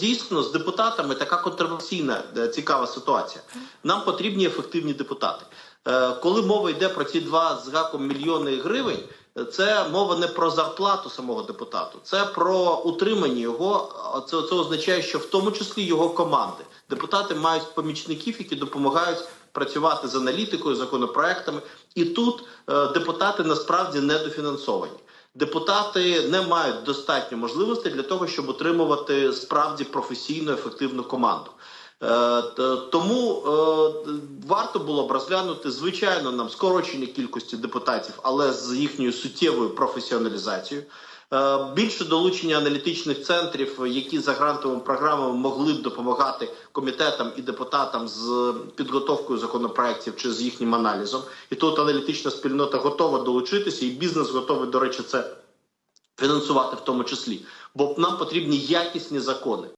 Дійсно, з депутатами така контроверсійна е, цікава ситуація. Нам потрібні ефективні депутати. Е, Коли мова йде про ці два з гаком мільйони гривень, е, це мова не про зарплату самого депутату, це про утримання його. Це, це означає, що в тому числі його команди. Депутати мають помічників, які допомагають працювати з аналітикою, законопроектами. І тут депутати насправді недофінансовані. Депутати не мають достатньо можливостей для того, щоб отримувати справді професійну ефективну команду. Е, Тому е, варто було б розглянути звичайно нам скорочення кількості депутатів, але з їхньою суттєвою професіоналізацією. Е, Більше долучення аналітичних центрів, які за грантовими програмами могли б допомагати комітетам і депутатам з підготовкою законопроєктів чи з їхнім аналізом. І тут аналітична спільнота готова долучитися, і бізнес готовий, до речі, це фінансувати в тому числі. Бо нам потрібні якісні закони.